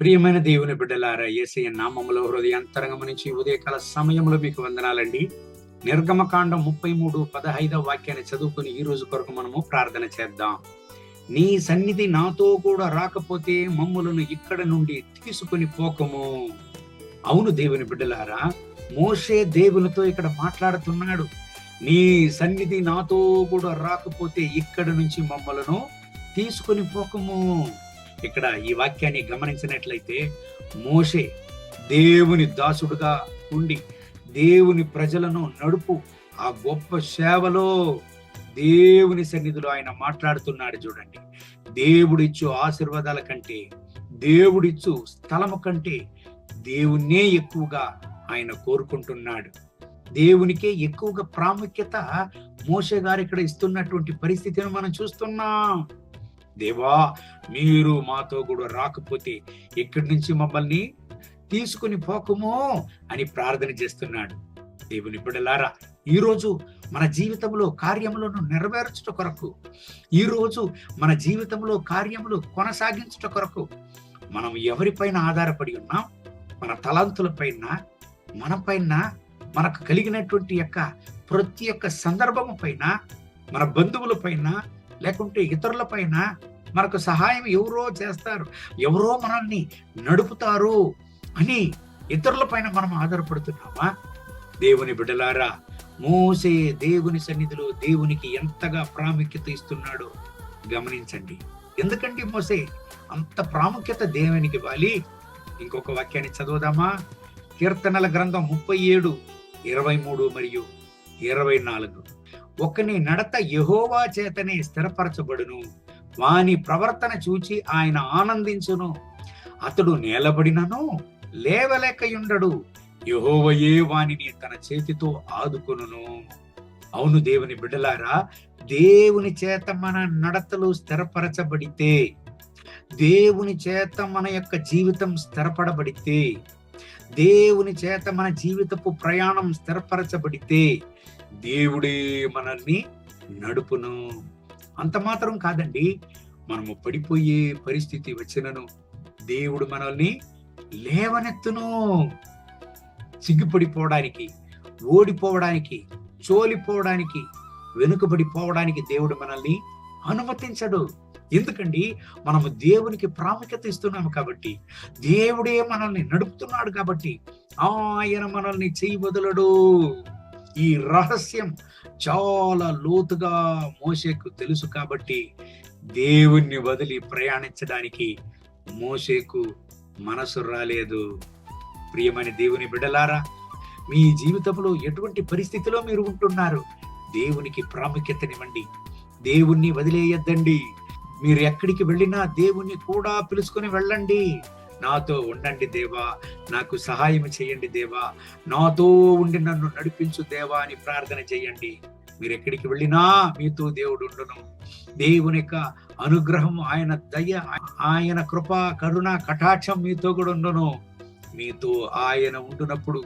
ప్రియమైన దేవుని బిడ్డలారా ఏసయ్య నామములో హృదయాంతరంగం నుంచి ఉదయకాల సమయంలో మీకు వందనాలండి. నిర్గమకాండం ముప్పై మూడు పదహైదవ వాక్యాన్ని చదువుకుని ఈ రోజు కొరకు మనము ప్రార్థన చేద్దాం. నీ సన్నిధి నాతో కూడా రాకపోతే మమ్ములను ఇక్కడ నుండి తీసుకుని పోకము. అవును దేవుని బిడ్డలారా మోషే దేవునితో ఇక్కడ మాట్లాడుతున్నాడు. నీ సన్నిధి నాతో కూడా రాకపోతే ఇక్కడ నుంచి మమ్మలను తీసుకుని పోకము. ఇక్కడ ఈ వాక్యాన్ని గమనించినట్లయితే మోషే దేవుని దాసుడుగా ఉండి దేవుని ప్రజలను నడుపు ఆ గొప్ప సేవలో దేవుని సన్నిధిలో ఆయన మాట్లాడుతున్నాడు చూడండి. దేవుడిచ్చు ఆశీర్వాదాల కంటే దేవుడిచ్చు స్థలము కంటే దేవుణ్ణే ఎక్కువగా ఆయన కోరుకుంటున్నాడు. దేవునికే ఎక్కువగా ప్రాముఖ్యత మోషే గారు ఇక్కడ ఇస్తున్నటువంటి పరిస్థితిని మనం చూస్తున్నాం. దేవా మీరు మాతో కూడా రాకపోతే ఇక్కడి నుంచి మమ్మల్ని తీసుకుని పోకము అని ప్రార్థన చేస్తున్నాడు. దేవుని బిడ్డలారా ఈరోజు మన జీవితంలో కార్యములను నెరవేర్చుట కొరకు ఈ రోజు మన జీవితంలో కార్యములు కొనసాగించుట కొరకు మనం ఎవరిపైన ఆధారపడి ఉన్నాం? మన తలంతుల పైన మన పైన మనకు కలిగినటువంటి యొక్క ప్రతి ఒక్క సందర్భము పైన మన బంధువుల పైన లేకుంటే ఇతరుల పైన మనకు సహాయం ఎవరో చేస్తారు ఎవరో మనల్ని నడుపుతారు అని ఇతరుల పైన మనం ఆధారపడుతున్నామా? దేవుని బిడ్డలారా మోసే దేవుని సన్నిధిలో దేవునికి ఎంతగా ప్రాముఖ్యత ఇస్తున్నాడో గమనించండి. ఎందుకండి మోసే అంత ప్రాముఖ్యత దేవునికి ఇవ్వాలి? ఇంకొక వాక్యాన్ని చదువుదామా? కీర్తనల గ్రంథం ముప్పై ఏడు ఇరవై మూడు మరియు ఇరవై నాలుగు. ఒకని నడత యహోవా చేతనే స్థిరపరచబడును. వాని ప్రవర్తన చూచి ఆయన ఆనందించును. అతడు నేలబడినను లేవలేకయుండడు. యహోవయే వానిని తన చేతితో ఆదుకొనును. అవును దేవుని బిడ్డలారా దేవుని చేత మన నడతలు స్థిరపరచబడితే దేవుని చేత మన యొక్క జీవితం స్థిరపడబడితే దేవుని చేత మన జీవితపు ప్రయాణం స్థిరపరచబడితే దేవుడే మనల్ని నడుపును. అంత మాత్రం కాదండి. మనము పడిపోయే పరిస్థితి వచ్చినను. దేవుడు మనల్ని లేవనెత్తును. సిగ్గుపడిపోవడానికి ఓడిపోవడానికి చోలిపోవడానికి వెనుకబడిపోవడానికి దేవుడు మనల్ని అనుమతించడు. ఎందుకండి? మనము దేవునికి ప్రాముఖ్యత ఇస్తున్నాము కాబట్టి దేవుడే మనల్ని నడుపుతున్నాడు కాబట్టి ఆయన మనల్ని చేయి వదలడు. ఈ రహస్యం చాలా లోతుగా మోసేకు తెలుసు కాబట్టి దేవుణ్ణి వదిలి ప్రయాణించడానికి మోసేకు మనసు రాలేదు. ప్రియమైన దేవుని బిడ్డలారా మీ జీవితంలో ఎటువంటి పరిస్థితిలో మీరు ఉంటున్నారు? దేవునికి ప్రాముఖ్యతనివ్వండి. దేవుణ్ణి వదిలేయద్దండి. మీరు ఎక్కడికి వెళ్ళినా దేవుణ్ణి కూడా పిలుచుకొని వెళ్ళండి. నాతో ఉండండి దేవా నాకు సహాయం చేయండి దేవా నాతో ఉండి నన్ను నడిపించు దేవా అని ప్రార్థన చేయండి. మీరు ఎక్కడికి వెళ్ళినా మీతో దేవుడు ఉండును. దేవుని యొక్క అనుగ్రహం ఆయన దయ ఆయన కృప కరుణ కటాక్షం మీతో కూడా ఉండును. మీతో ఆయన ఉండునప్పుడు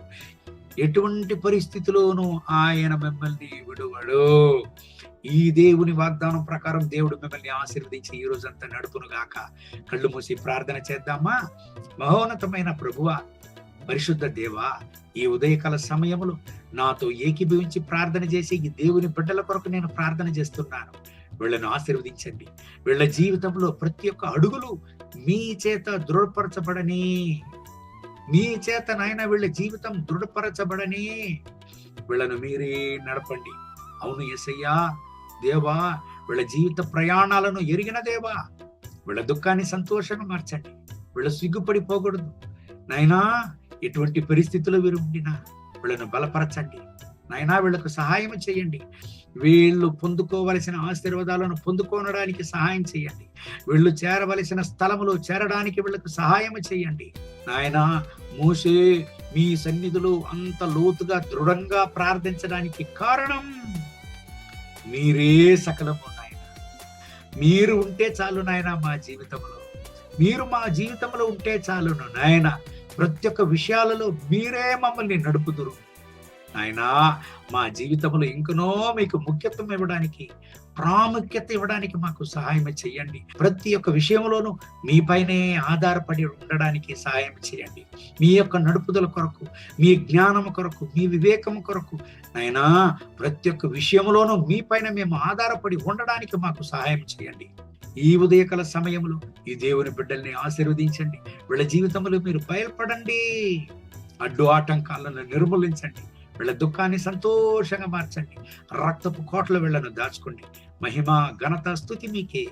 ఎటువంటి పరిస్థితిలోనూ ఆయన మిమ్మల్ని విడువడు. ఈ దేవుని వాగ్దానం ప్రకారం దేవుడు మిమ్మల్ని ఆశీర్వదించి ఈ రోజంతా నడుపును గాక. కళ్ళు మూసి ప్రార్థన చేద్దామా? మహోన్నతమైన ప్రభువ పరిశుద్ధ దేవ ఈ ఉదయకాల సమయములు నాతో ఏకీభవించి ప్రార్థన చేసి ఈ దేవుని బిడ్డల కొరకు నేను ప్రార్థన చేస్తున్నాను. వీళ్ళను ఆశీర్వదించండి. వీళ్ళ జీవితంలో ప్రతి ఒక్క అడుగులు మీ చేత దృఢపరచబడని నీ చేత నాయన వీళ్ళ జీవితం దృఢపరచబడని వీళ్ళను మీరే నడపండి. అవును ఎసయ్యా దేవా వీళ్ళ జీవిత ప్రయాణాలను ఎరిగిన దేవా వీళ్ళ దుఃఖాన్ని సంతోషంగా మార్చండి. వీళ్ళ సిగ్గుపడిపోకూడదు నాయనా ఎటువంటి పరిస్థితుల్లో వీరు ఉండినా వీళ్ళను బలపరచండి. నాయనా వీళ్ళకు సహాయం చేయండి. వీళ్ళు పొందుకోవలసిన ఆశీర్వాదాలను పొందుకోనడానికి సహాయం చేయండి. వీళ్ళు చేరవలసిన స్థలములో చేరడానికి వీళ్ళకు సహాయం చేయండి. నాయనా మోసే మీ సన్నిధిలో అంత లోతుగా దృఢంగా ప్రార్థించడానికి కారణం మీరే సకలము నాయన. మీరు ఉంటే చాలు నాయన మా జీవితంలో. మీరు మా జీవితంలో ఉంటే చాలును నాయన. ప్రతి ఒక్క విషయాలలో మీరే మమ్మల్ని నడుపుదురు. నాయనా మా జీవితంలో ఇంకనో మీకు ముఖ్యత్వం ఇవ్వడానికి ప్రాముఖ్యత ఇవ్వడానికి మాకు సహాయం చేయండి. ప్రతి ఒక్క విషయంలోనూ మీపైనే ఆధారపడి ఉండడానికి సహాయం చేయండి. మీ యొక్క నడుపుదల కొరకు మీ జ్ఞానం కొరకు మీ వివేకం కొరకు నాయనా ప్రతి ఒక్క విషయంలోనూ మీపైన మేము ఆధారపడి ఉండడానికి మాకు సహాయం చేయండి. ఈ ఉదయకాల సమయంలో ఈ దేవుని బిడ్డల్ని ఆశీర్వదించండి. వీళ్ళ జీవితంలో మీరు బయలుపడండి. అడ్డు ఆటంకాలను నిర్మూలించండి. వీళ్ళ దుఃఖాన్ని సంతోషంగా మార్చండి. రక్తపు కోట్ల వీళ్ళను దాచుకోండి. మహిమ ఘనత స్థుతి మీకే.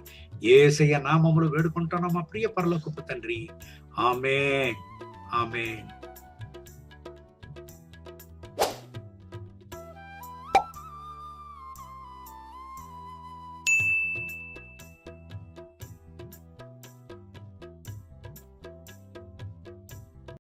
ఏసయ్య నామములు వేడుకుంటున్నాం మా ప్రియ పరలోకపు తండ్రి. ఆమె ఆమె